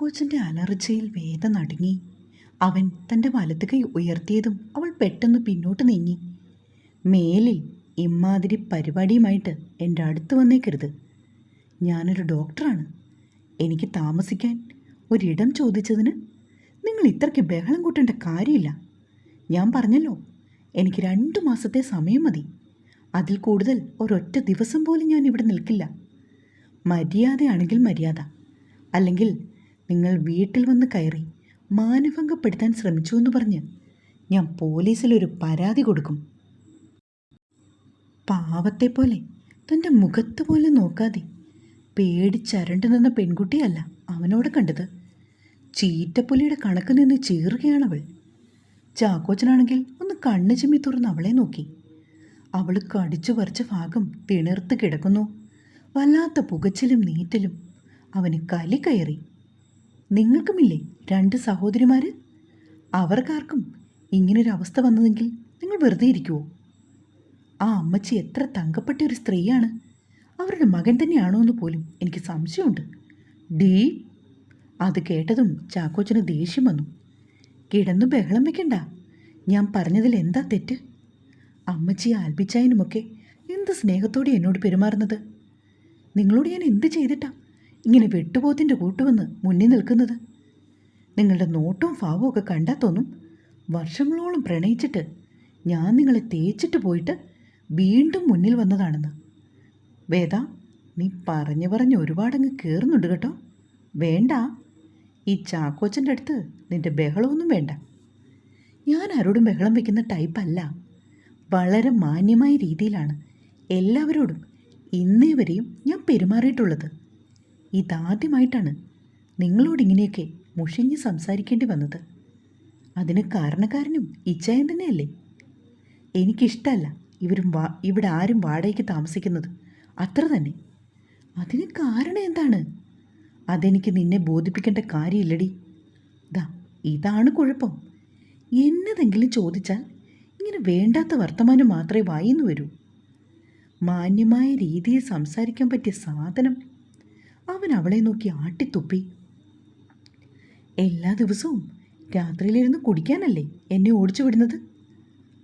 ചാക്കോച്ചന്റെ അലർച്ചയിൽ വേദ നടുങ്ങി അവൻ തന്റെ വലത്ത് കൈ ഉയർത്തിയതും അവൾ പെട്ടെന്ന് പിന്നോട്ട് നീങ്ങി. മേലിൽ ഇമ്മാതിരി പരിപാടിയുമായിട്ട് എന്റെ അടുത്ത് വന്നേക്കരുത്. ഞാനൊരു ഡോക്ടറാണ്. എനിക്ക് താമസിക്കാൻ ഒരിടം ചോദിച്ചതിന് നിങ്ങൾ ഇത്രയ്ക്ക് ബഹളം കൂട്ടേണ്ട കാര്യമില്ല. ഞാൻ പറഞ്ഞല്ലോ എനിക്ക് രണ്ട് മാസത്തെ സമയം മതി. അതിൽ കൂടുതൽ ഒരൊറ്റ ദിവസം പോലും ഞാൻ ഇവിടെ നിൽക്കില്ല. മര്യാദയാണെങ്കിൽ മര്യാദ അല്ലെങ്കിൽ നിങ്ങൾ വീട്ടിൽ വന്ന് കയറി മാനഭംഗപ്പെടുത്താൻ ശ്രമിച്ചു എന്ന് പറഞ്ഞ് ഞാൻ പോലീസിലൊരു പരാതി കൊടുക്കും. പാവത്തെ പോലെ തന്റെ മുഖത്ത് പോലെ നോക്കാതെ പേടിച്ചരണ്ടു നിന്ന പെൺകുട്ടിയല്ല അവനോട് കണ്ടത്. ചീറ്റപ്പുലിയുടെ കണക്ക് നിന്ന് ചീറുകയാണവൾ ചാക്കോച്ചനാണെങ്കിൽ ഒന്ന് കണ്ണ് ചിമ്മി തുറന്ന് അവളെ നോക്കി. അവൾ കടിച്ചു പറിച്ച ഭാഗം തിണർത്ത് കിടക്കുന്നു. വല്ലാത്ത പുകച്ചിലും നീറ്റലും അവന് കലി കയറി. നിങ്ങൾക്കുമില്ലേ രണ്ട് സഹോദരിമാർ അവർക്കാർക്കും ഇങ്ങനൊരവസ്ഥ വന്നതെങ്കിൽ നിങ്ങൾ വെറുതെ ഇരിക്കുമോ ആ അമ്മച്ചി എത്ര തങ്കപ്പെട്ട ഒരു സ്ത്രീയാണ്. അവരുടെ മകൻ തന്നെയാണോ എന്ന് പോലും എനിക്ക് സംശയമുണ്ട്. ഡീ അത് കേട്ടതും ചാക്കോച്ചന് ദേഷ്യം വന്നു. കിടന്നു ബഹളം വെക്കണ്ട. ഞാൻ പറഞ്ഞതിൽ എന്താ തെറ്റ്? അമ്മച്ചി ആൽപ്പിച്ചായനുമൊക്കെ എന്ത് സ്നേഹത്തോടെ എന്നോട് പെരുമാറുന്നത്? നിങ്ങളോട് ഞാൻ എന്ത് ചെയ്തിട്ടാ? ഇങ്ങനെ വെട്ടുപോത്തിന്റെ കൂട്ടുവന്ന് മുന്നിൽ നിൽക്കുന്നത്. നിങ്ങളുടെ നോട്ടവും ഭാവവും ഒക്കെ കണ്ടാൽ തോന്നും. വർഷങ്ങളോളം പ്രണയിച്ചിട്ട് ഞാൻ നിങ്ങളെ തേച്ചിട്ട് പോയിട്ട് വീണ്ടും മുന്നിൽ വന്നതാണെന്ന്. വേദ നീ പറഞ്ഞു പറഞ്ഞ് ഒരുപാടങ്ങ് കയറുന്നുണ്ട് കേട്ടോ. വേണ്ട ഈ ചാക്കോച്ചന്റെ അടുത്ത് നിന്റെ ബഹളമൊന്നും വേണ്ട. ഞാൻ ആരോടും ബഹളം വയ്ക്കുന്ന ടൈപ്പല്ല വളരെ മാന്യമായ രീതിയിലാണ് എല്ലാവരോടും ഇന്നേവരെയും ഞാൻ പെരുമാറിയിട്ടുള്ളത്. ഇതാദ്യമായിട്ടാണ് നിങ്ങളോട് ഇങ്ങനെയൊക്കെ മുഷിഞ്ഞ് സംസാരിക്കേണ്ടി വന്നത്. അതിന് കാരണക്കാരനും ഇച്ഛയൻ തന്നെയല്ലേ? എനിക്കിഷ്ടമല്ല ഇവരും വാ ഇവിടെ ആരും വാടകയ്ക്ക് താമസിക്കുന്നത്. അത്ര തന്നെ. അതിന് കാരണം എന്താണ്? അതെനിക്ക് നിന്നെ ബോധിപ്പിക്കേണ്ട കാര്യമില്ലടി. ദാ ഇതാണ് കുഴപ്പം. എന്നതെങ്കിലും ചോദിച്ചാൽ ഇങ്ങനെ വേണ്ടാത്ത വർത്തമാനം മാത്രമേ വായിന്ന് വരൂ. മാന്യമായ രീതിയിൽ സംസാരിക്കാൻ പറ്റിയ സാധനം അവൻ അവളെ നോക്കി ആട്ടിത്തുപ്പി. എല്ലാ ദിവസവും രാത്രിയിലിരുന്ന് കുടിക്കാനല്ലേ എന്നെ ഓടിച്ചു വിടുന്നത്?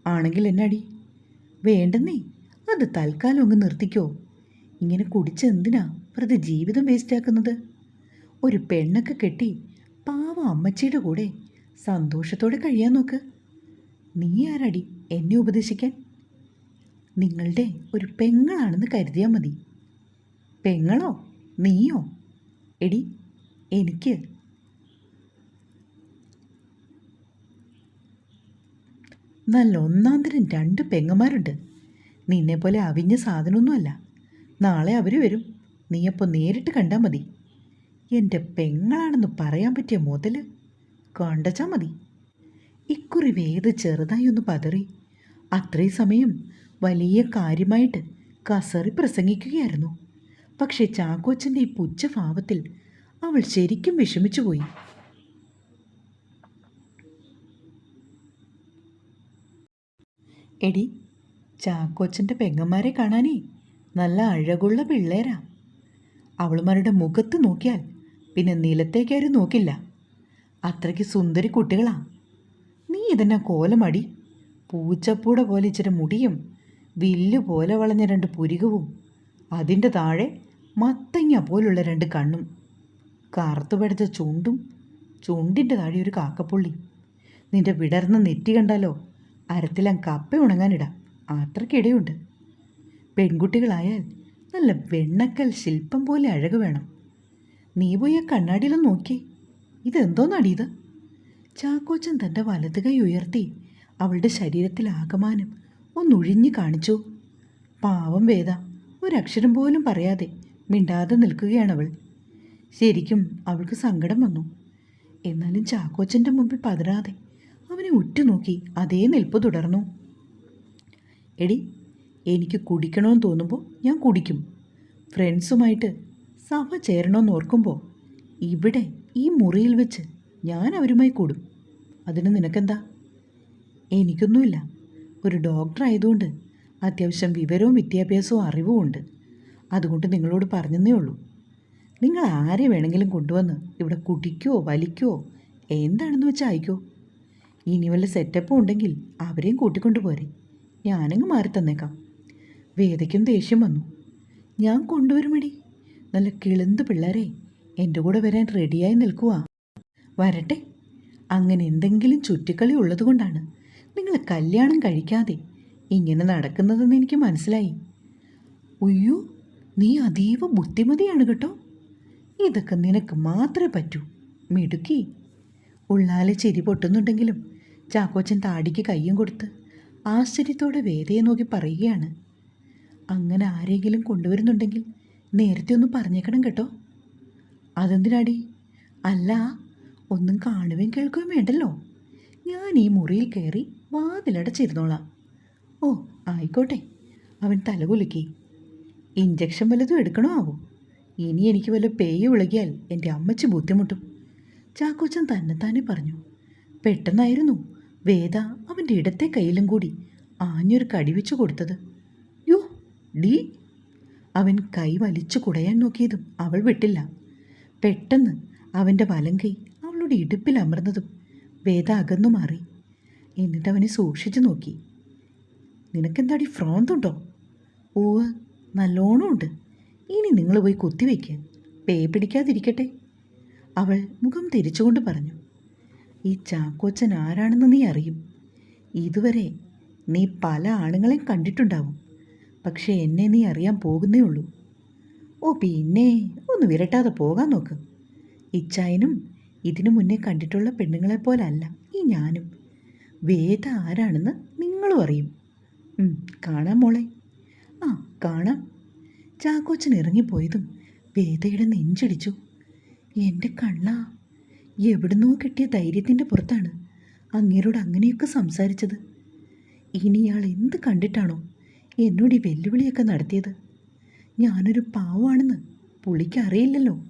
ആണെങ്കിൽ എന്നടി? വേണ്ടെന്നേ അത് തൽക്കാലം അങ്ങ് നിർത്തിക്കോ. ഇങ്ങനെ കുടിച്ചെന്തിനാ വെറുതെ ജീവിതം വേസ്റ്റാക്കുന്നത് ഒരു പെണ്ണൊക്കെ കെട്ടി പാവ അമ്മച്ചിയുടെ കൂടെ സന്തോഷത്തോടെ കഴിയാൻ നോക്ക്. നീ ആരടി എന്നെ ഉപദേശിക്കാൻ? നിങ്ങളുടെ ഒരു പെങ്ങളാണെന്ന് കരുതിയാൽ മതി. പെങ്ങളോ? നീയോ? എടി എനിക്ക്. നല്ല ഒന്നാന്തരം തരം രണ്ട് പെങ്ങന്മാരുണ്ട്. നിന്നെ പോലെ അവിഞ്ഞ സാധനമൊന്നുമല്ല. നാളെ അവർ വരും. നീയപ്പോൾ നേരിട്ട് കണ്ടാൽ മതി. എന്റെ പെങ്ങളാണെന്ന് പറയാൻ പറ്റിയ മുതൽ കണ്ടച്ചാൽ മതി. ഇക്കുറി വേദ ചെറുതായി ഒന്ന് പതറി. അത്രയും സമയം വലിയ കാര്യമായിട്ട് കസറി പ്രസംഗിക്കുകയായിരുന്നു. പക്ഷേ ചാക്കോച്ചന്റെ ഈ പുച്ഛഭാവത്തിൽ അവൾ ശരിക്കും വിഷമിച്ചുപോയി. എടി ചാക്കോച്ചന്റെ പെങ്ങന്മാരെ കാണാനേ നല്ല അഴകുള്ള പിള്ളേരാ. അവളുമാരുടെ മുഖത്ത് നോക്കിയാൽ പിന്നെ നിലത്തേക്കാരും നോക്കില്ല. അത്രയ്ക്ക് സുന്ദരി കുട്ടികളാ. നീ ഇതെന്നാ കോലമടി പൂച്ചപ്പൂട പോലെ ഇച്ചിരി മുടിയും വില്ല് പോലെ വളഞ്ഞ രണ്ട് പുരികവും അതിന്റെ താഴെ മത്തങ്ങ പോലുള്ള രണ്ട് കണ്ണും കറുത്തു പഠിച്ച ചുണ്ടും ചുണ്ടിന്റെ താഴെ ഒരു കാക്കപ്പുള്ളി. നിന്റെ വിടർന്ന നെറ്റി കണ്ടാലോ? അരത്തിലാം കപ്പ ഉണങ്ങാനിടാം. അത്രയ്ക്കിടയുണ്ട് പെൺകുട്ടികളായാൽ നല്ല വെണ്ണക്കൽ ശില്പം പോലെ അഴക് വേണം. നീ പോയി ആ കണ്ണാടിയിലൊന്ന് നോക്കി ഇതെന്തോന്നാടി ഇത്? ചാക്കോച്ചൻ തന്റെ വലത് കൈ ഉയർത്തി അവളുടെ ശരീരത്തിൽ ആകമാനം ഒന്നൊഴിഞ്ഞു കാണിച്ചു. പാവം വേദ ഒരക്ഷരം പോലും പറയാതെ മിണ്ടാതെ നിൽക്കുകയാണവൾ. ശരിക്കും അവൾക്ക് സങ്കടം വന്നു. എന്നാലും ചാക്കോച്ചന്റെ മുമ്പിൽ പതരാതെ അവനെ ഉറ്റുനോക്കി അതേ നിൽപ്പ് തുടർന്നു. എടി എനിക്ക് കുടിക്കണമെന്ന് തോന്നുമ്പോൾ ഞാൻ കുടിക്കും. ഫ്രണ്ട്സുമായിട്ട് സഭ ചേരണമെന്ന് ഓർക്കുമ്പോൾ ഇവിടെ ഈ മുറിയിൽ വെച്ച് ഞാൻ അവരുമായി കൂടും. അതിന് നിനക്കെന്താ? എനിക്കൊന്നുമില്ല. ഒരു ഡോക്ടർ ആയതുകൊണ്ട് അത്യാവശ്യം വിവരവും വിദ്യാഭ്യാസവും അറിവും ഉണ്ട് അതുകൊണ്ട് നിങ്ങളോട് പറഞ്ഞതേ ഉള്ളൂ. നിങ്ങൾ ആരെ വേണമെങ്കിലും കൊണ്ടുവന്ന് ഇവിടെ കുടിക്കുവോ വലിക്കുവോ എന്താണെന്ന് വെച്ചാൽ അയക്കോ. ഇനി വല്ല സെറ്റപ്പും ഉണ്ടെങ്കിൽ അവരെയും കൂട്ടിക്കൊണ്ടു പോരെ. ഞാനങ്ങ് മാറി തന്നേക്കാം. വേദയ്ക്കും ദേഷ്യം വന്നു. ഞാൻ കൊണ്ടുവരുമടി. നല്ല കിളുന്ത് പിള്ളേരെ എന്റെ കൂടെ വരാൻ റെഡിയായി നിൽക്കുക വരട്ടെ. അങ്ങനെ എന്തെങ്കിലും ചുറ്റിക്കളി ഉള്ളതുകൊണ്ടാണ് നിങ്ങൾ കല്യാണം കഴിക്കാതെ ഇങ്ങനെ നടക്കുന്നതെന്ന് എനിക്ക് മനസ്സിലായി. ഉയ്യോ നീ അതീവ ബുദ്ധിമതിയാണ് കേട്ടോ. ഇതൊക്കെ നിനക്ക് മാത്രമേ പറ്റൂ. മിടുക്കി. ഉള്ളാലെ ചെരി പൊട്ടുന്നുണ്ടെങ്കിലും ചാക്കോച്ചൻ താടിക്ക് കയ്യും കൊടുത്ത് ആശ്ചര്യത്തോടെ വേദയെ നോക്കി പറയുകയാണ്. അങ്ങനെ ആരെങ്കിലും കൊണ്ടുവരുന്നുണ്ടെങ്കിൽ നേരത്തെ ഒന്ന് പറഞ്ഞേക്കണം കേട്ടോ. അതെന്തിനാടി? അല്ല ഒന്നും കാണുകയും കേൾക്കുകയും വേണ്ടല്ലോ. ഞാൻ ഈ മുറിയിൽ കയറി വാതിലടച്ചിരുന്നോളാം. ഓ ആയിക്കോട്ടെ. അവൻ തലകുലുക്കി. ഇഞ്ചക്ഷൻ വല്ലതും എടുക്കണോ ആവോ? ഇനി എനിക്ക് വല്ല പേയ് വിളകിയാൽ എന്റെ അമ്മച്ചി ബുദ്ധിമുട്ടും. ചാക്കോച്ചൻ തന്നെത്താനെ പറഞ്ഞു. പെട്ടെന്നായിരുന്നു വേദ അവന്റെ ഇടത്തെ കയ്യിലും കൂടി ആഞ്ഞൊരു കടിവെച്ചു കൊടുത്തത്. യോ ഡീ. അവൻ കൈ വലിച്ചു കുടയാൻ നോക്കിയതും അവൾ വിട്ടില്ല. പെട്ടെന്ന് അവന്റെ വലം കൈ അവളുടെ ഇടുപ്പിൽ അമർന്നതും വേദ അകന്നു മാറി. എന്നിട്ട് അവനെ സൂക്ഷിച്ചു നോക്കി. നിനക്കെന്താടി ഫ്രോന്തുണ്ടോ ഓവ് നല്ലോണം ഉണ്ട്. ഇനി നിങ്ങൾ പോയി കുത്തിവെക്കുക പേ പിടിക്കാതിരിക്കട്ടെ. അവൾ മുഖം തിരിച്ചുകൊണ്ട് പറഞ്ഞു. ഈ ചാക്കോച്ചൻ ആരാണെന്ന് നീ അറിയും. ഇതുവരെ നീ പല ആണുങ്ങളെയും കണ്ടിട്ടുണ്ടാവും. പക്ഷേ എന്നെ നീ അറിയാൻ പോകുന്നേ ഉള്ളൂ. ഓ പിന്നെ ഒന്ന് വിരട്ടാതെ പോകാൻ നോക്ക്. ഇച്ചായനും ഇതിനു മുന്നേ കണ്ടിട്ടുള്ള പെണ്ണുങ്ങളെ പോലല്ല ഈ ഞാനും. വേദ ആരാണെന്ന് നിങ്ങളും അറിയും. കാണാം മോളെ. ആ കാണാം. ചാക്കോച്ചൻ ഇറങ്ങിപ്പോയതും വേദയുടെ നെഞ്ചടിച്ചു. എന്റെ കണ്ണാ എവിടുന്നോ കിട്ടിയ ധൈര്യത്തിന്റെ പുറത്താണ് അങ്ങേരോട് അങ്ങനെയൊക്കെ സംസാരിച്ചത്. ഇനി ഇയാൾ എന്ത് കണ്ടിട്ടാണോ എന്നോട് ഈ വെല്ലുവിളിയൊക്കെ നടത്തിയത്? ഞാനൊരു പാവമാണെന്ന് പുള്ളിക്ക് അറിയില്ലല്ലോ.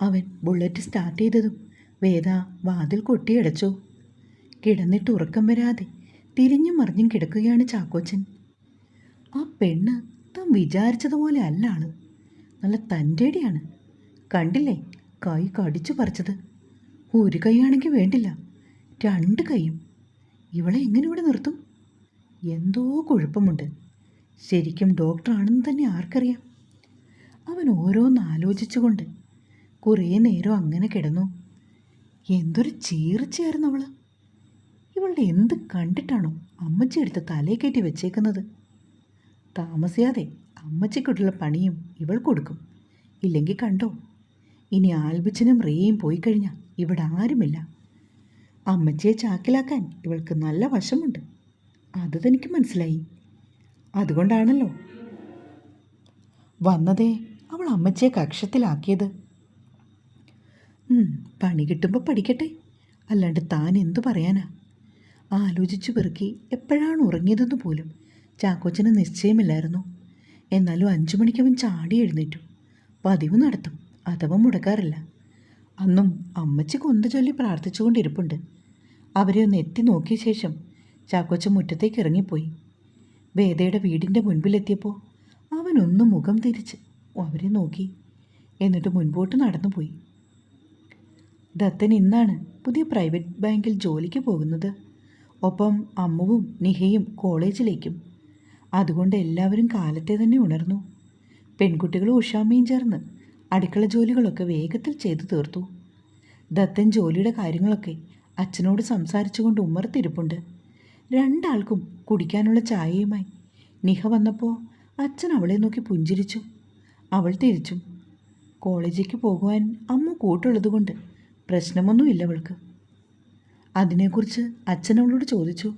അവൻ ബുള്ളറ്റ് സ്റ്റാർട്ട് ചെയ്തതും വേദ വാതിൽ കൊട്ടിയടച്ചു കിടന്നിട്ട് ഉറക്കം വരാതെ തിരിഞ്ഞും മറിഞ്ഞും കിടക്കുകയാണ് ചാക്കോച്ചൻ. ആ പെണ്ണ് താൻ വിചാരിച്ചതുപോലെ അല്ലാണ് നല്ല തന്റെടിയാണ്. കണ്ടില്ലേ? കൈ കടിച്ചു പറിച്ചത്. ഒരു കൈയാണെങ്കിൽ വേണ്ടില്ല. രണ്ട് കൈയും. ഇവളെ എങ്ങനെ ഇവിടെ നിർത്തും? എന്തോ കുഴപ്പമുണ്ട്. ശരിക്കും ഡോക്ടറാണെന്ന് തന്നെ ആർക്കറിയാം. അവൻ ഓരോന്ന് ആലോചിച്ചുകൊണ്ട് കുറേ നേരം അങ്ങനെ കിടന്നു. എന്തൊരു ചീർച്ചയായിരുന്നു അവൾ ഇവളുടെ എന്ത് കണ്ടിട്ടാണോ അമ്മച്ചി എടുത്ത് തലേ കയറ്റി വെച്ചേക്കുന്നത്? താമസിയാതെ അമ്മച്ചിക്കുള്ള പണിയും ഇവൾ കൊടുക്കും. ഇല്ലെങ്കിൽ കണ്ടോ? ഇനി ആൽബിച്ചനും റേയും പോയി കഴിഞ്ഞാൽ ഇവിടെ ആരുമില്ല. അമ്മച്ചിയെ ചാക്കിലാക്കാൻ ഇവൾക്ക് നല്ല വശമുണ്ട്. അത് തനിക്ക് മനസ്സിലായി. അതുകൊണ്ടാണല്ലോ. വന്നതേ അവൾ അമ്മച്ചിയെ കക്ഷത്തിലാക്കിയത്. പണി കിട്ടുമ്പോൾ പഠിക്കട്ടെ. അല്ലാണ്ട് താൻ എന്തു പറയാനാ? ആലോചിച്ചു പെറുക്കി എപ്പോഴാണ് ഉറങ്ങിയതെന്ന് പോലും ചാക്കോച്ചന് നിശ്ചയമില്ലായിരുന്നു. എന്നാലും അഞ്ചു മണിക്ക് അവൻ ചാടി എഴുന്നേറ്റു. പതിവ് നടത്തും അഥവാ മുടക്കാറില്ല. അന്നും അമ്മച്ചി കൊന്ത ചൊല്ലി പ്രാർത്ഥിച്ചുകൊണ്ടിരിപ്പുണ്ട്. അവരെ ഒന്ന് എത്തി നോക്കിയ ശേഷം ചാക്കോച്ച മുറ്റത്തേക്ക് ഇറങ്ങിപ്പോയി. വേദയുടെ വീടിന്റെ മുൻപിലെത്തിയപ്പോൾ അവനൊന്ന് മുഖം തിരിച്ച് അവരെ നോക്കി. എന്നിട്ട് മുൻപോട്ട് നടന്നുപോയി. ദത്തൻ ഇന്നാണ് പുതിയ പ്രൈവറ്റ് ബാങ്കിൽ ജോലിക്ക് പോകുന്നത്. ഒപ്പം അമ്മുവും നിഹയും കോളേജിലേക്കും അതുകൊണ്ട് എല്ലാവരും കാലത്തെ തന്നെ ഉണർന്നു. പെൺകുട്ടികൾ ഉഷാമ്മയും ചേർന്ന് അടുക്കള ജോലികളൊക്കെ വേഗത്തിൽ ചെയ്തു തീർത്തു. ദത്തൻ ജോലിയുടെ കാര്യങ്ങളൊക്കെ അച്ഛനോട് സംസാരിച്ചുകൊണ്ട് ഉമ്മർത്തിരിപ്പുണ്ട്. രണ്ടാൾക്കും കുടിക്കാനുള്ള ചായയുമായി നിഹ വന്നപ്പോൾ അച്ഛൻ അവളെ നോക്കി പുഞ്ചിരിച്ചു. അവൾ തിരിച്ചു കോളേജിലേക്ക് പോകുവാൻ അമ്മ കൂട്ടുള്ളതുകൊണ്ട് പ്രശ്നമൊന്നുമില്ല അവൾക്ക്. അതിനെക്കുറിച്ച് അച്ഛൻ അവളോട് ചോദിച്ചു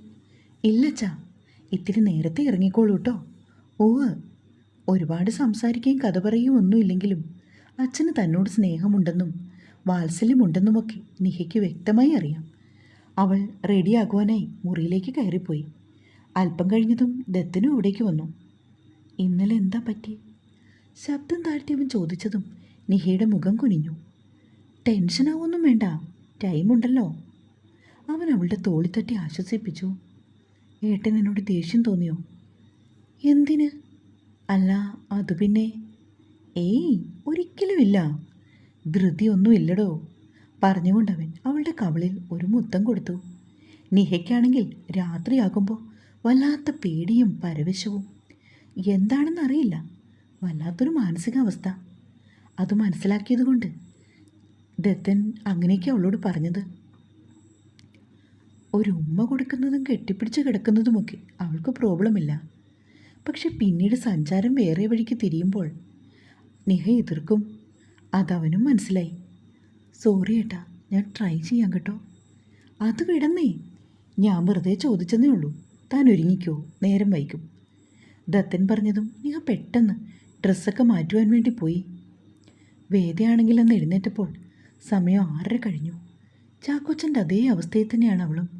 ഇല്ലച്ചാ ഇത്തിരി നേരത്തെ ഇറങ്ങിക്കോളൂ കേട്ടോ ഓ ഒരുപാട് സംസാരിക്കുകയും കഥ പറയുകയും ഒന്നുമില്ലെങ്കിലും അച്ഛന് തന്നോട് സ്നേഹമുണ്ടെന്നും വാത്സല്യമുണ്ടെന്നുമൊക്കെ നിഹയ്ക്ക് വ്യക്തമായി അറിയാം. അവൾ റെഡിയാകുവാനായി മുറിയിലേക്ക് കയറിപ്പോയി. അല്പം കഴിഞ്ഞതും ദത്തനും അവിടേക്ക് വന്നു. ഇന്നലെ എന്താ പറ്റി? ശബ്ദം താഴ്ത്തിയവൻ ചോദിച്ചതും നിഹയുടെ മുഖം കുനിഞ്ഞു. ടെൻഷനാവൊന്നും വേണ്ട. ടൈമുണ്ടല്ലോ. അവൻ അവളുടെ തോളിത്തട്ടി ആശ്വസിപ്പിച്ചു. ഏട്ടൻ എന്നോട് ദേഷ്യം തോന്നിയോ? എന്തിന്? അല്ല അത് പിന്നെ. ഏയ് ഒരിക്കലുമില്ല. ധൃതിയൊന്നുമില്ലടോ പറഞ്ഞുകൊണ്ടവൻ അവളുടെ കവളിൽ ഒരു മുത്തം കൊടുത്തു. നിഹയ്ക്കാണെങ്കിൽ രാത്രിയാകുമ്പോൾ വല്ലാത്ത പേടിയും പരവശവും. എന്താണെന്നറിയില്ല. വല്ലാത്തൊരു മാനസികാവസ്ഥ. അത് മനസ്സിലാക്കിയതുകൊണ്ട് ദത്തൻ അങ്ങനെയൊക്കെ അവളോട് പറഞ്ഞത്. ഒരു ഉമ്മ കൊടുക്കുന്നതും കെട്ടിപ്പിടിച്ച് കിടക്കുന്നതുമൊക്കെ അവൾക്ക് പ്രോബ്ലമില്ല. പക്ഷെ പിന്നീട് സഞ്ചാരം വേറെ വഴിക്ക് തിരിയുമ്പോൾ നിഹ എതിർക്കും. അതവനും മനസ്സിലായി. സോറി ഏട്ടാ ഞാൻ ട്രൈ ചെയ്യാം കേട്ടോ. അത് വിടന്നേ. ഞാൻ വെറുതെ ചോദിച്ചെന്നേ ഉള്ളൂ. താൻ ഒരുങ്ങിക്കോ നേരം വൈകും. ദത്തൻ പറഞ്ഞതും നിഹ പെട്ടെന്ന് ഡ്രസ്സൊക്കെ മാറ്റുവാൻ വേണ്ടി പോയി. വേദയാണെങ്കിൽ അന്ന് എഴുന്നേറ്റപ്പോൾ സമയം ആറര കഴിഞ്ഞു. ചാക്കോച്ചന്റെ അതേ അവസ്ഥയിൽ തന്നെയാണ് അവളും.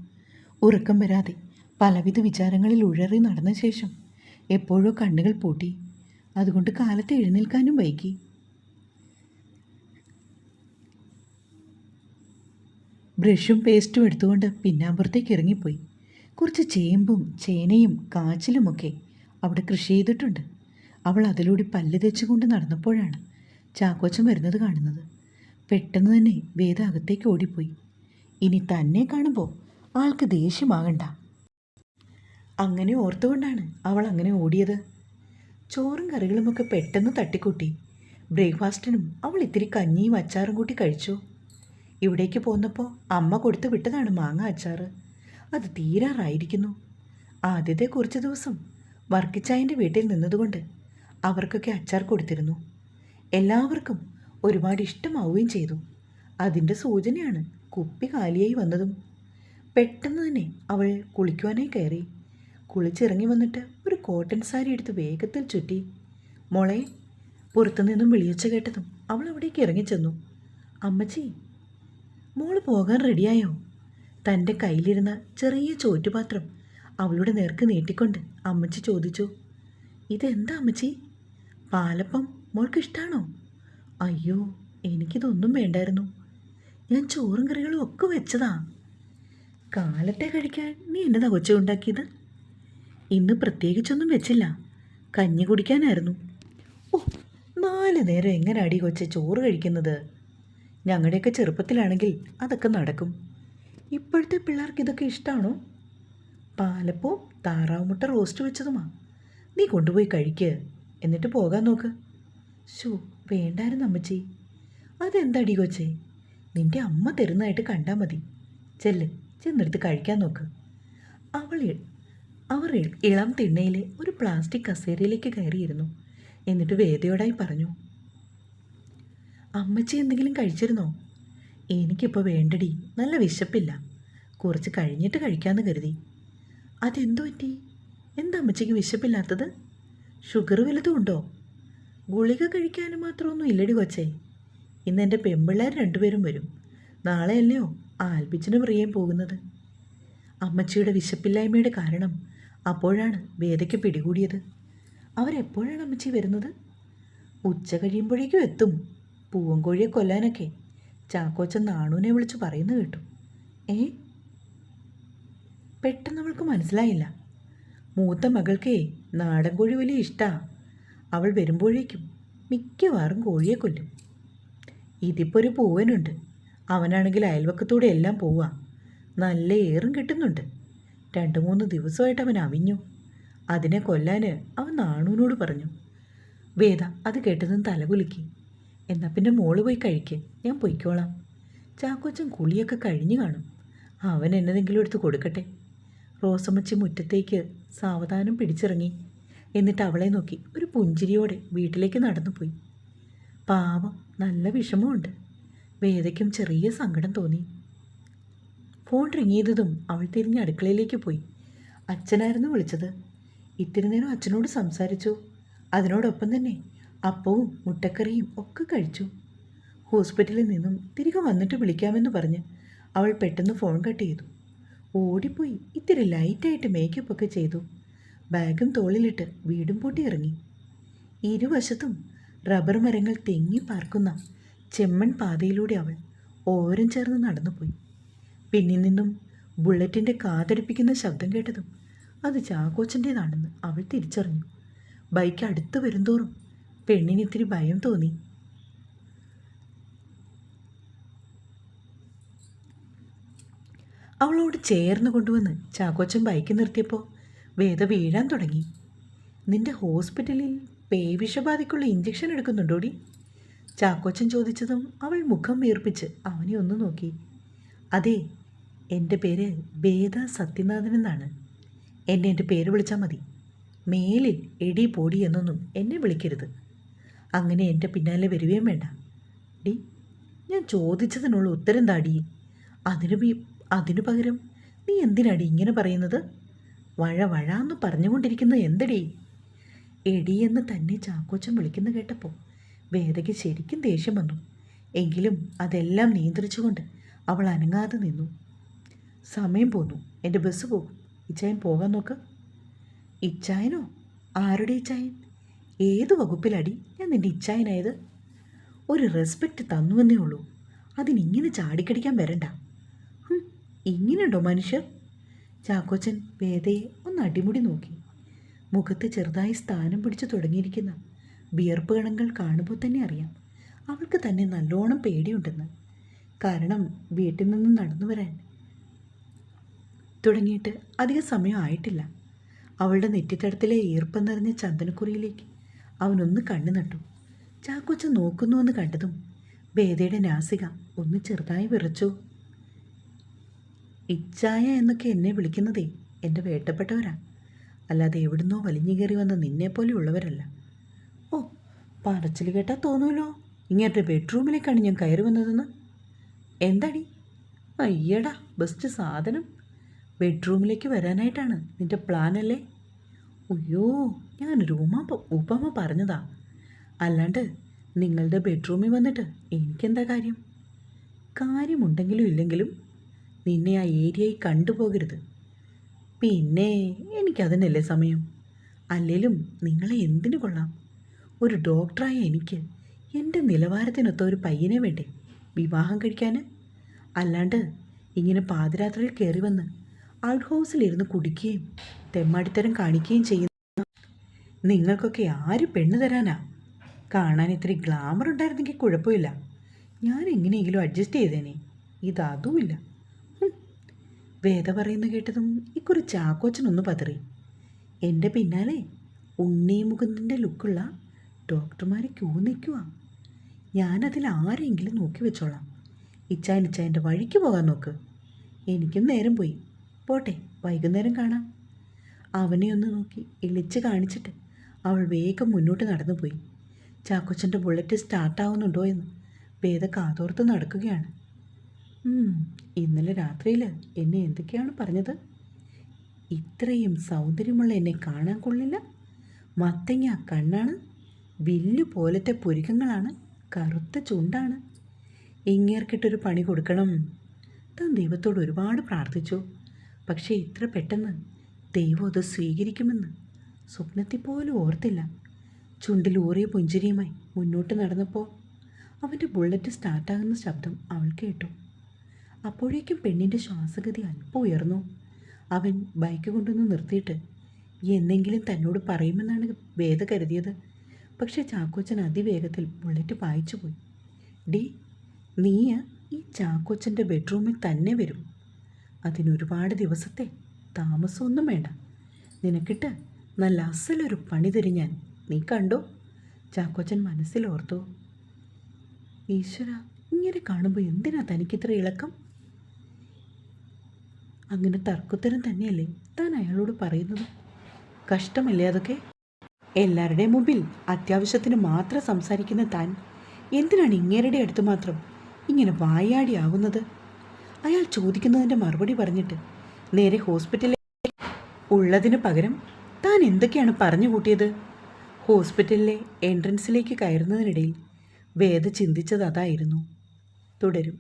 ഉറക്കം വരാതെ പലവിധ വിചാരങ്ങളിൽ ഉഴറി നടന്ന ശേഷം എപ്പോഴോ കണ്ണുകൾ പൂട്ടി. അതുകൊണ്ട് കാലത്ത് എഴുന്നേൽക്കാനും വൈകി. ബ്രഷും പേസ്റ്റും എടുത്തുകൊണ്ട് പിന്നാമ്പുറത്തേക്ക് ഇറങ്ങിപ്പോയി. കുറച്ച് ചേമ്പും ചേനയും കാച്ചിലുമൊക്കെ അവിടെ കൃഷി ചെയ്തിട്ടുണ്ട്. അവൾ അതിലൂടെ പല്ല് തെച്ചുകൊണ്ട് നടന്നപ്പോഴാണ് ചാക്കോച്ചൻ വരുന്നത് കാണുന്നത്. പെട്ടെന്ന് തന്നെ വേദ അകത്തേക്ക് ഓടിപ്പോയി. ഇനി തന്നെ കാണുമ്പോൾ ആൾക്ക് ദേഷ്യമാകണ്ട. അങ്ങനെ ഓർത്തുകൊണ്ടാണ് അവൾ അങ്ങനെ ഓടിയത്. ചോറും കറികളുമൊക്കെ പെട്ടെന്ന് തട്ടിക്കൂട്ടി. ബ്രേക്ക്ഫാസ്റ്റിനും അവൾ ഇത്തിരി കഞ്ഞിയും അച്ചാറും കൂട്ടി കഴിച്ചു. ഇവിടേക്ക് പോന്നപ്പോൾ അമ്മ കൊടുത്തു വിട്ടതാണ് മാങ്ങ അച്ചാറ്. അത് തീരാറായിരിക്കുന്നു. ആദ്യത്തെ കുറച്ച് ദിവസം വർക്കിച്ചായന്റെ വീട്ടിൽ നിന്നതുകൊണ്ട് അവർക്കൊക്കെ അച്ചാർ കൊടുത്തിരുന്നു. എല്ലാവർക്കും ഒരുപാട് ഇഷ്ടമാവുകയും ചെയ്തു. അതിന്റെ സൂചനയാണ് കുപ്പി കാലിയായി വന്നതും പെട്ടെന്ന് തന്നെ അവൾ കുളിക്കുവാനായി കയറി. കുളിച്ചിറങ്ങി വന്നിട്ട് ഒരു കോട്ടൺ സാരി എടുത്ത് വേഗത്തിൽ ചുറ്റി. മോളെ പുറത്തുനിന്നും വിളിയൊച്ച കേട്ടതും അവൾ അവിടേക്ക് ഇറങ്ങിച്ചെന്നു. അമ്മച്ചി മോൾ പോകാൻ റെഡിയായോ? തന്റെ കയ്യിലിരുന്ന ചെറിയ ചോറ്റുപാത്രം അവളുടെ നേർക്ക് നീട്ടിക്കൊണ്ട് അമ്മച്ചി ചോദിച്ചു. ഇതെന്താ അമ്മച്ചി? പാലപ്പം മോൾക്ക് ഇഷ്ടാണോ? അയ്യോ എനിക്കിതൊന്നും വേണ്ടായിരുന്നു. ഞാൻ ചോറും കറികളും ഒക്കെ വെച്ചതാ. കാലത്തെ കഴിക്കാൻ നീ എന്നതാ കൊച്ചു ഉണ്ടാക്കിയത്? ഇന്ന് പ്രത്യേകിച്ചൊന്നും വെച്ചില്ല. കഞ്ഞി കുടിക്കാനായിരുന്നു. ഓ നാല് നേരം എങ്ങനെ അടി കൊച്ച് ചോറ് കഴിക്കുന്നത്? ഞങ്ങളുടെയൊക്കെ ചെറുപ്പത്തിലാണെങ്കിൽ അതൊക്കെ നടക്കും. ഇപ്പോഴത്തെ പിള്ളേർക്ക് ഇതൊക്കെ ഇഷ്ടമാണോ പാലപ്പോ താറാവ് മുട്ട റോസ്റ്റ് വെച്ചതുമാ. നീ കൊണ്ടുപോയി കഴിക്ക്. എന്നിട്ട് പോകാൻ നോക്ക്. ഷോ വേണ്ടായിരുന്നു അമ്മച്ചി. അതെന്താടി കൊച്ചേ? നിന്റെ അമ്മ തരുന്നതായിട്ട് കണ്ടാൽ മതി. ചെല്ല്. ചെന്നെടുത്ത് കഴിക്കാൻ നോക്ക്. അവൾ അവർ ഇളം തിണ്ണയിലെ ഒരു പ്ലാസ്റ്റിക് കസേരയിലേക്ക് കയറിയിരുന്നു. എന്നിട്ട് വേദയോടായി പറഞ്ഞു അമ്മച്ചി എന്തെങ്കിലും കഴിച്ചിരുന്നോ? എനിക്കിപ്പോൾ വേണ്ടടി നല്ല വിശപ്പില്ല. കുറച്ച് കഴിഞ്ഞിട്ട് കഴിക്കാമെന്ന് കരുതി. അതെന്തു പറ്റി? എന്താ അമ്മച്ചിക്ക് വിശപ്പില്ലാത്തത്? ഷുഗർ വലുതും ഉണ്ടോ? ഗുളിക കഴിക്കാനും മാത്രമൊന്നും ഇല്ലടി കൊച്ചേ. ഇന്ന് എന്റെ പെമ്പിള്ളേർ രണ്ടുപേരും വരും. നാളെയല്ലയോ ആൽബിച്ചിനും റിയയും പോകുന്നത്. അമ്മച്ചിയുടെ വിശപ്പില്ലായ്മയുടെ കാരണം അപ്പോഴാണ് വേദയ്ക്ക് പിടികൂടിയത്. അവരെപ്പോഴാണ് അമ്മച്ചി വരുന്നത്? ഉച്ച കഴിയുമ്പോഴേക്കും എത്തും. പൂവൻകോഴിയെ കൊല്ലാനൊക്കെ ചാക്കോച്ച നാണുവിനെ വിളിച്ച് പറയുന്നു കേട്ടു. ഏ? പെട്ടെന്ന് അവൾക്ക് മനസ്സിലായില്ല. മൂത്ത മകൾക്കേ നാടൻ കോഴി വലിയ ഇഷ്ടാ. അവൾ വരുമ്പോഴേക്കും മിക്കവാറും കോഴിയെ കൊല്ലും. ഇതിപ്പോൾ ഒരു പൂവനുണ്ട്. അവനാണെങ്കിൽ അയൽവക്കത്തൂടെ എല്ലാം പോവുക നല്ല ഏറും കിട്ടുന്നുണ്ട്. രണ്ട് മൂന്ന് ദിവസമായിട്ട് അവൻ അവിഞ്ഞു. അതിനെ കൊല്ലാൻ അവൻ നാണുവിനോട് പറഞ്ഞു. വേദ അത് കേട്ടതും തലകുലുക്കി എന്നാൽ പിന്നെ മോൾ പോയി കഴിക്ക്. ഞാൻ പൊയ്ക്കോളാം. ചാക്കോച്ചൻ കുളിയൊക്കെ കഴിഞ്ഞു കാണും. അവൻ എന്നതെങ്കിലും എടുത്ത് കൊടുക്കട്ടെ. റോസമ്മച്ചി മുറ്റത്തേക്ക് സാവധാനം പിടിച്ചിറങ്ങി. എന്നിട്ട് അവളെ നോക്കി. ഒരു പുഞ്ചിരിയോടെ വീട്ടിലേക്ക് നടന്നുപോയി. പാവം നല്ല വിഷമമുണ്ട്. വേദയ്ക്കും ചെറിയ സങ്കടം തോന്നി. ഫോൺ റിങ്ങിയതും അവൾ തിരിഞ്ഞ് അടുക്കളയിലേക്ക് പോയി. അച്ഛനായിരുന്നു വിളിച്ചത്. ഇത്തിരി നേരം അച്ഛനോട് സംസാരിച്ചു. അതിനോടൊപ്പം തന്നെ അപ്പവും മുട്ടക്കറിയും ഒക്കെ കഴിച്ചു. ഹോസ്പിറ്റലിൽ നിന്നും തിരികെ വന്നിട്ട് വിളിക്കാമെന്ന് പറഞ്ഞ് അവൾ പെട്ടെന്ന് ഫോൺ കട്ട് ചെയ്തു. ഓടിപ്പോയി ഇത്തിരി ലൈറ്റായിട്ട് മേക്കപ്പ് ഒക്കെ ചെയ്തു. ബാഗും തോളിലിട്ട് വീടും പൂട്ടി ഇറങ്ങി. ഇരുവശത്തും റബ്ബർ മരങ്ങൾ തെങ്ങി പാർക്കുന്ന ചെമ്മൺ പാതയിലൂടെ അവൾ ഓരം ചേർന്ന് നടന്നുപോയി. പിന്നിൽ നിന്നും ബുള്ളറ്റിന്റെ കാതടിപ്പിക്കുന്ന ശബ്ദം കേട്ടതും അത് ചാക്കോച്ചന്റേതാണെന്ന് അവൾ തിരിച്ചറിഞ്ഞു. ബൈക്ക് അടുത്ത് വരുംതോറും പെണ്ണിന് ഇത്തിരി ഭയം തോന്നി. അവളോട് ചേർന്ന് കൊണ്ടുവന്ന് ചാക്കോച്ചൻ ബൈക്ക് നിർത്തിയപ്പോൾ വേദ വീഴാൻ തുടങ്ങി. നിന്റെ ഹോസ്പിറ്റലിൽ പേവിഷബാധയ്ക്കുള്ള ഇഞ്ചക്ഷൻ എടുക്കുന്നുണ്ടോടി? ചാക്കോച്ചൻ ചോദിച്ചതും അവൾ മുഖം വീർപ്പിച്ച് അവനെ ഒന്ന് നോക്കി. അതെ എന്റെ പേര് വേദ സത്യനാഥൻ എന്നാണ്. എന്നെ എന്റെ പേര് വിളിച്ചാൽ മതി. മേലിൽ എടി പൊടി എന്നൊന്നും എന്നെ വിളിക്കരുത്. അങ്ങനെ എന്റെ പിന്നാലെ വരികയും വേണ്ട. ഡി ഞാൻ ചോദിച്ചതിനുള്ള ഉത്തരം താടി. അതിനു അതിനു പകരം നീ എന്തിനാടി ഇങ്ങനെ പറയുന്നത്? വഴ വഴ എന്ന് പറഞ്ഞുകൊണ്ടിരിക്കുന്നത് എന്തടി? എടി എന്ന് തന്നെ ചാക്കോച്ചൻ വിളിക്കുന്നു കേട്ടപ്പോൾ വേദയ്ക്ക് ശരിക്കും ദേഷ്യം വന്നു. എങ്കിലും അതെല്ലാം നിയന്ത്രിച്ചുകൊണ്ട് അവൾ അനങ്ങാതെ നിന്നു. സമയം പോന്നു. എന്റെ ബസ് പോകും. ഇച്ചായൻ പോകാൻ നോക്ക്. ഇച്ചായനോ? ആരുടെ ഇച്ചായൻ? ഏത് വകുപ്പിലടി ഞാൻ നിന്റെ ഇച്ചായനായത്? ഒരു റെസ്പെക്റ്റ് തന്നുവെന്നേ ഉള്ളൂ. അതിനിങ്ങനെ ചാടിക്കടിക്കാൻ വരണ്ട. ഇങ്ങനെയുണ്ടോ മനുഷ്യർ? ചാക്കോച്ചൻ വേദയെ ഒന്ന് അടിമുടി നോക്കി. മുഖത്ത് ചെറുതായി സ്ഥാനം പിടിച്ചു തുടങ്ങിയിരിക്കുന്ന വിയർപ്പ് കണങ്ങൾ കാണുമ്പോൾ തന്നെ അറിയാം. അവൾക്ക് തന്നെ നല്ലോണം പേടിയുണ്ടെന്ന്. കാരണം വീട്ടിൽ നിന്ന് നടന്നു വരാൻ തുടങ്ങിയിട്ട് അധിക സമയം ആയിട്ടില്ല. അവളുടെ നെറ്റിത്തടത്തിലെ ഈർപ്പം നിറഞ്ഞ ചന്ദനക്കുറിയിലേക്ക് അവനൊന്ന് കണ്ണു നട്ടു. ചാക്കോച്ച നോക്കുന്നുവെന്ന് കണ്ടതും വേദയുടെ നാസിക ഒന്ന് ചെറുതായി വിറച്ചു. ഇച്ചായ എന്നൊക്കെ എന്നെ വിളിക്കുന്നതേ എന്റെ വേട്ടപ്പെട്ടവരാ. അല്ലാതെ എവിടുന്നോ വലിഞ്ഞു കയറി വന്ന നിന്നെപ്പോലെ ഉള്ളവരല്ല ഓ പറച്ചിൽ കേട്ടാൽ തോന്നുമല്ലോ ഇങ്ങോട്ട് ബെഡ്റൂമിലേക്കാണ് ഞാൻ കയറി വന്നതെന്ന്. എന്താടി? അയ്യടാ ബെസ്റ്റ് സാധനം. ബെഡ്റൂമിലേക്ക് വരാനായിട്ടാണ് നിന്റെ പ്ലാൻ അല്ലേ? അയ്യോ ഞാനൊരു ഉമ ഉപമ പറഞ്ഞതാ. അല്ലാണ്ട് നിങ്ങളുടെ ബെഡ്റൂമിൽ വന്നിട്ട് എനിക്കെന്താ കാര്യം? കാര്യമുണ്ടെങ്കിലും ഇല്ലെങ്കിലും നിന്നെ ആ ഏരിയയിൽ കണ്ടുപോകരുത്. പിന്നെ എനിക്കതിനല്ലേ സമയം? അല്ലെങ്കിലും നിങ്ങളെ എന്തിനു കൊള്ളാം? ഒരു ഡോക്ടറായ എനിക്ക്. എന്റെ നിലവാരത്തിനൊത്ത ഒരു പയ്യനെ വേണ്ടേ? വിവാഹം കഴിക്കാൻ അല്ലാണ്ട് ഇങ്ങനെ പാതിരാത്രിയിൽ കയറി വന്ന് ഔട്ട് ഹൗസിലിരുന്ന് കുടിക്കുകയും തെമ്മാടിത്തരം കാണിക്കുകയും ചെയ്യുന്ന നിങ്ങൾക്കൊക്കെ ആര് പെണ്ണ് തരാനാ? കാണാൻ ഇത്ര ഗ്ലാമർ ഉണ്ടായിരുന്നെങ്കിൽ കുഴപ്പമില്ല. ഞാൻ എങ്ങനെയെങ്കിലും അഡ്ജസ്റ്റ് ചെയ്തേനെ. ഇതതുമില്ല. വേദ പറയുന്ന കേട്ടതും ഇക്കുറി ചാക്കോച്ചനൊന്ന് പതറി. എന്റെ പിന്നാലെ ഉണ്ണി മുകുന്ദന്റെ ലുക്കുള്ള ഡോക്ടർമാർ ക്യൂ നിൽക്കുക ഞാനതിൽ ആരെങ്കിലും നോക്കി വെച്ചോളാം. ഇച്ചാൻ ഇച്ചായന്റെ വഴിക്ക് പോകാൻ നോക്ക്. എനിക്കും നേരം പോയി. പോട്ടെ വൈകുന്നേരം കാണാം. അവനെ ഒന്ന് നോക്കി ഇളിച്ച് കാണിച്ചിട്ട് അവൾ വേഗം മുന്നോട്ട് നടന്നു പോയി ചാക്കോച്ചന്റെ ബുള്ളറ്റ് സ്റ്റാർട്ടാവുന്നുണ്ടോ എന്ന് വേദ കാതോർത്ത് നടക്കുകയാണ്. ഇന്നലെ രാത്രിയിൽ എന്നെ എന്തൊക്കെയാണ് പറഞ്ഞത്? ഇത്രയും സൗന്ദര്യമുള്ള എന്നെ കാണാൻ കൊള്ളില്ല. മത്തങ്ങ കണ്ണാണ്. വില്ലു പോലത്തെ പുരുക്കങ്ങളാണ് കറുത്ത ചുണ്ടാണ്. ഇങ്ങേർക്കിട്ടൊരു പണി കൊടുക്കണം. താൻ ദൈവത്തോട് ഒരുപാട് പ്രാർത്ഥിച്ചു. പക്ഷേ ഇത്ര പെട്ടെന്ന് ദൈവം അത് സ്വീകരിക്കുമെന്ന് സ്വപ്നത്തിൽ പോലും ഓർത്തില്ല. ചുണ്ടിൽ ഊറിയ പുഞ്ചിരിയുമായി മുന്നോട്ട് നടന്നപ്പോൾ അവന്റെ ബുള്ളറ്റ് സ്റ്റാർട്ടാകുന്ന ശബ്ദം അവൾ കേട്ടു. അപ്പോഴേക്കും പെണ്ണിന്റെ ശ്വാസഗതി അല്പം ഉയർന്നു. അവൻ ബൈക്ക് കൊണ്ടുവന്ന് നിർത്തിയിട്ട് എന്തെങ്കിലും തന്നോട് പറയുമെന്നാണ് വേദ കരുതിയത്. പക്ഷേ ചാക്കോച്ചൻ അതിവേഗത്തിൽ ബുള്ളറ്റ് പായിച്ചു പോയി. ഡി നീ ഈ ചാക്കോച്ചന്റെ ബെഡ്റൂമിൽ തന്നെ വരും. അതിനൊരുപാട് ദിവസത്തെ താമസമൊന്നും വേണ്ട. നിനക്കിട്ട് നല്ല അസലൊരു പണി തരും ഞാൻ. നീ കണ്ടോ? ചാക്കോച്ചൻ മനസ്സിലോർത്തു ഈശ്വര ഇങ്ങനെ കാണുമ്പോൾ എന്തിനാ തനിക്കിത്ര ഇളക്കം? അങ്ങനെ തർക്കുത്തരം തന്നെയല്ലേ താൻ അയാളോട് പറയുന്നത്? കഷ്ടമല്ലേ അതൊക്കെ? എല്ലാവരുടെയും മുമ്പിൽ അത്യാവശ്യത്തിന് മാത്രം സംസാരിക്കുന്ന താൻ എന്തിനാണ് ഇങ്ങേരുടെ അടുത്ത് മാത്രം ഇങ്ങനെ വായാടിയാവുന്നത് അയാൾ ചോദിക്കുന്നതിന്റെ മറുപടി പറഞ്ഞിട്ട് നേരെ ഹോസ്പിറ്റലിൽ ഉള്ളതിന് പകരം താൻ എന്തൊക്കെയാണ് പറഞ്ഞു കൂട്ടിയത്? ഹോസ്പിറ്റലിലെ എൻട്രൻസിലേക്ക് കയറുന്നതിനിടയിൽ വേദ ചിന്തിച്ചത് അതായിരുന്നു. തുടരും.